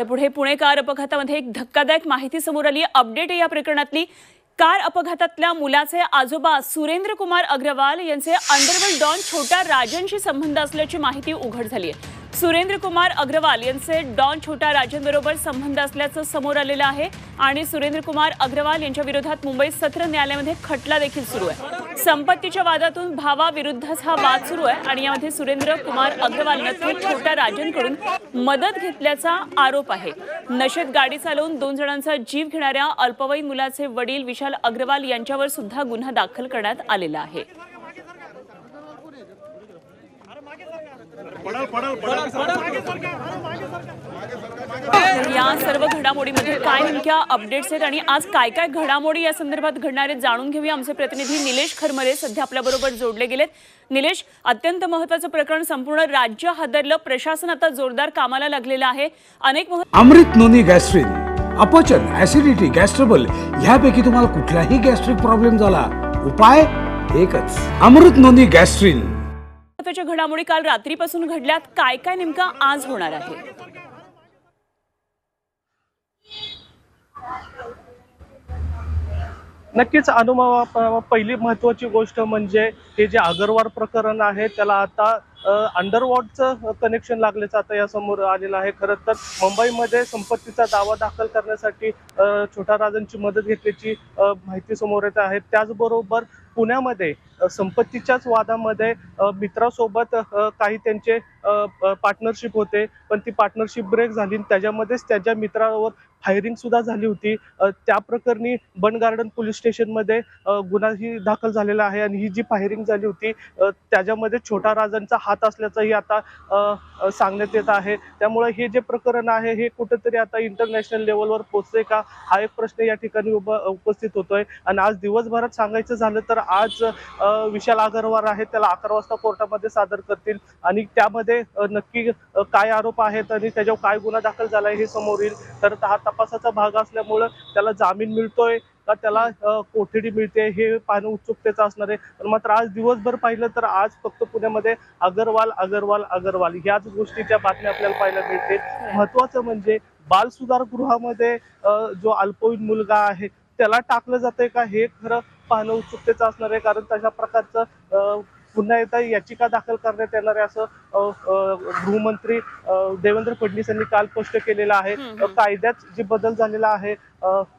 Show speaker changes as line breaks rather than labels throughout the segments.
तर पुढे पुणे कार अपघातामध्ये एक धक्कादायक माहिती समोर आली. आहे. अपडेट या प्रकरणातली. कार अपघातातल्या मुलाचे आजोबा सुरेंद्र कुमार अग्रवाल यांचे अंडरवर्ल्ड डॉन छोटा राजनशी संबंध असल्याची माहिती उघड झाली आहे. सुरेंद्र कुमार अग्रवाल यांचे डॉन छोटा राजनबरोबर संबंध असल्याचं समोर आलेलं आहे आणि सुरेंद्र कुमार अग्रवाल यांच्या विरोधात मुंबई सत्र न्यायालयामध्ये खटला देखील सुरू आहे. संपत्तीच्या वादातून भावाविरुद्धच हा वाद सुरू आहे आणि यामध्ये सुरेंद्र कुमार अग्रवालनं थेट छोट्या राजनकडून मदत घेतल्याचा आरोप आहे. नशेत गाडी चालवून दोन जणांचा जीव घेणाऱ्या अल्पवयीन मुलाचे वडील विशाल अग्रवाल यांच्यावर सुद्धा गुन्हा दाखल करण्यात आलेला आहे. तर या सर्व घडामोडीमध्ये काय नेमक्या अपडेट्स आहेत आणि आज काय काय घडामोडी या संदर्भात घडणार आहेत जाणून घेऊया आमचे प्रतिनिधी निलेश खरमरे सध्या आपल्याबरोबर जोडले गेलेत. निलेश अत्यंत महत्वाचं प्रकरण संपूर्ण राज्य हादरलं प्रशासन आता जोरदार कामाला लागलेलं आहे. अनेक
अमृत नोनी गॅस्ट्रिन अपचन ऍसिडिटी गॅस्ट्रबल ह्यापैकी तुम्हाला कुठलाही गॅस्ट्रिक प्रॉब्लेम झाला. उपाय एकच अमृत नोनी गॅस्ट्रिन.
महत्त्वाच्या घडामोडी काल रात्रीपासून घडल्यात. काय काय नेमका आज होणार आहे?
नक्कीच अनुभवा पहिली महत्वाची गोष्ट म्हणजे हे जे अगरवाल प्रकरण आहे त्याला आता अंडरवॉटचं कनेक्शन लागल्याचं आता या समोर आलेलं आहे. खरं तर मुंबईमध्ये संपत्तीचा दावा दाखल करण्यासाठी छोटा राजांची मदत घेतल्याची माहिती समोर येत आहे. त्याचबरोबर पुण्यामध्ये संपत्तीच्याच वादामध्ये मित्रासोबत काही त्यांचे पार्टनरशिप होते. पण ती पार्टनरशिप ब्रेक झाली आणि त्याच्यामध्येच त्याच्या मित्रावर फायरिंग सुद्धा झाली होती. त्या प्रकरणी बन गार्डन पोलीस स्टेशनमध्ये गुन्हाही दाखल झालेला आहे आणि ही जी फायरिंग झाली होती त्याच्यामध्ये छोटा राजांचा हात असल्याचंही आता सांगण्यात येत आहे. त्यामुळे हे जे प्रकरण आहे हे कुठेतरी आता इंटरनॅशनल लेवलवर पोहोचते का? हा एक प्रश्न या ठिकाणी उभा उपस्थित होतोय. आणि आज दिवसभरात सांगायचं झालं तर आज विशाल अगरवाल आहे त्याला अकरा वाजता कोर्टामध्ये सादर करतील. आणि त्यामध्ये नक्की काय आरोप आहेत आणि त्याच्यावर काय गुन्हा दाखल झालाय हे समोर येईल. तर हा तपासाचा भाग असल्यामुळं त्याला जामीन मिळतोय. का त्याला कोठडी मिळते हे पाहणं उत्सुकतेचं असणार आहे. पण मात्र आज दिवसभर पाहिलं तर आज फक्त पुण्यामध्ये अगरवाल अगरवाल अगरवाल ह्याच गोष्टीच्या बातम्या आपल्याला पाहायला मिळतील. महत्वाचं म्हणजे बाल सुधार गृहामध्ये जो अल्पवयीन मुलगा आहे त्याला टाकलं जातंय का हे खरं पाहणं उत्सुकतेचं असणार आहे. कारण तशा प्रकारचं पुन्हा एकदा याचिका दाखल करण्यात येणार आहे असं गृहमंत्री देवेंद्र फडणवीस यांनी काल स्पष्ट केलेलं आहे. कायद्यात जे बदल झालेला आहे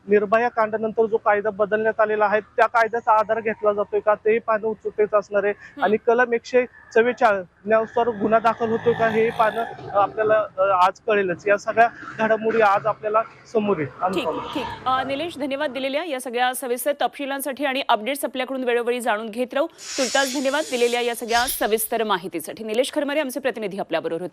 निर्भया कांडानंतर जो कायदा बदलण्यात आलेला आहे त्या कायद्याचा आधार घेतला जातोय का? ते पाहणं उत्सुकतेचं असणार आहे. आणि कलम एकशे चव्वेचाळीस गुन्हा दाखल होतोय का हे पाहणं आपल्याला आज कळेलच. या सगळ्या घडामोडी आज आपल्याला समोर येईल.
निलेश धन्यवाद दिलेल्या या सगळ्या सविस्तर तपशिलांसाठी आणि अपडेट्स आपल्याकडून वेळोवेळी जाणून घेत राहू. तुर्तास धन्यवाद दिलेल्या या सगळ्या सविस्तर माहितीसाठी. निलेश खरमरे आमचे प्रतिनिधी आपल्याबरोबर होते.